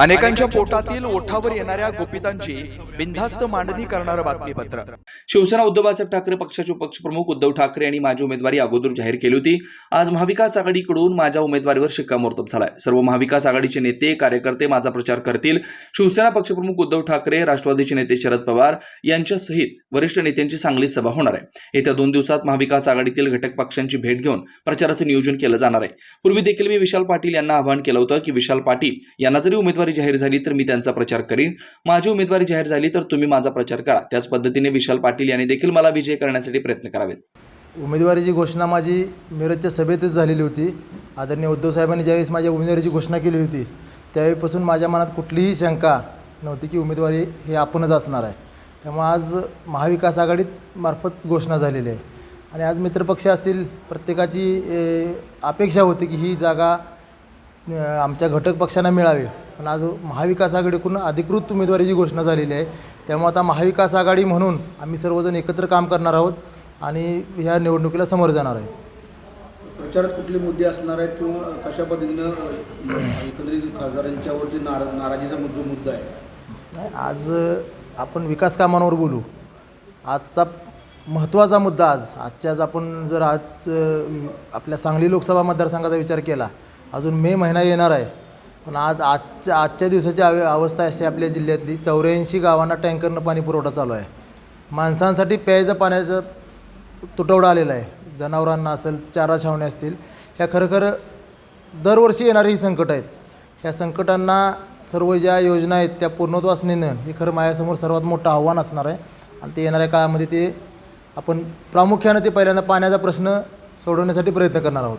अनेकांच्या पोटातील ओठावर येणाऱ्या गोपितांची बिनधास्त मांडणी करणारं बातमीपत्र. शिवसेना उद्धव बाळासाहेब ठाकरे पक्षाचे पक्षप्रमुख उद्धव ठाकरे यांनी माझी उमेदवारी अगोदर जाहीर केली होती. आज महाविकास आघाडीकडून माझ्या उमेदवारीवर शिक्कामोर्तब झालाय. सर्व महाविकास आघाडीचे नेते कार्यकर्ते माझा प्रचार करतील. शिवसेना पक्षप्रमुख उद्धव ठाकरे राष्ट्रवादीचे नेते शरद पवार यांच्यासहित वरिष्ठ नेत्यांची सांगलीत सभा होणार आहे. येत्या दोन दिवसात महाविकास आघाडीतील घटक पक्षांची भेट घेऊन प्रचाराचं नियोजन केलं जाणार आहे. पूर्वी देखील मी विशाल पाटील यांना आवाहन केलं होतं की विशाल पाटील यांना जरी उमेदवारी जाहीर झाली तर मी त्यांचा प्रचार करीन. माझी उमेदवारी जाहीर झाली तर तुम्ही माझा प्रचार करा. त्याच पद्धतीने विशाल पाटील यांनी देखील मला विजय करण्यासाठी प्रयत्न करावेत. उमेदवारीची घोषणा माझी मिरजच्या सभेतच झालेली होती. आदरणीय उद्धव साहेबांनी ज्यावेळेस माझ्या उमेदवारीची घोषणा केली होती त्यावेळीपासून माझ्या मनात कुठलीही शंका नव्हती की उमेदवारी हे आपणच असणार आहे. त्यामुळे आज महाविकास आघाडीत मार्फत घोषणा झालेली आहे. आणि आज मित्रपक्ष असतील प्रत्येकाची अपेक्षा होती की ही जागा आमच्या घटक पक्षांना मिळावी. पण आज महाविकास आघाडीकडून अधिकृत उमेदवारीची घोषणा झालेली आहे त्यामुळे आता महाविकास आघाडी म्हणून आम्ही सर्वजण एकत्र काम करणार आहोत आणि ह्या निवडणुकीला समोर जाणार आहे. प्रचारात कुठले मुद्दे असणार आहेत किंवा कशा पद्धतीनं एकंदरीत खासदारांच्यावरची नारा नाराजीचा जो मुद्दा आहे? नाही, आज आपण विकास कामांवर बोलू. आजचा महत्त्वाचा मुद्दा आज आजच्या आज आपण जर आज आपल्या सांगली लोकसभा मतदारसंघाचा विचार केला अजून मे महिना येणार आहे. पण आज आजच्या आजच्या दिवसाची अव अवस्था अशी आपल्या जिल्ह्यातली. चौऱ्याऐंशी गावांना टँकरनं पाणी पुरवठा चालू आहे. माणसांसाठी प्यायचं पाण्याचा तुटवडा आलेला आहे. जनावरांना असेल चारा छावण्या असतील. ह्या खरं दरवर्षी येणारी ही संकट आहेत. ह्या संकटांना सर्व ज्या योजना आहेत त्या पूर्णत्वास नेणं हे खरं माझ्यासमोर सर्वात मोठं आव्हान असणार आहे. आणि ते येणाऱ्या काळामध्ये ते आपण प्रामुख्यानं ते पहिल्यांदा पाण्याचा प्रश्न सोडवण्यासाठी प्रयत्न करणार आहोत.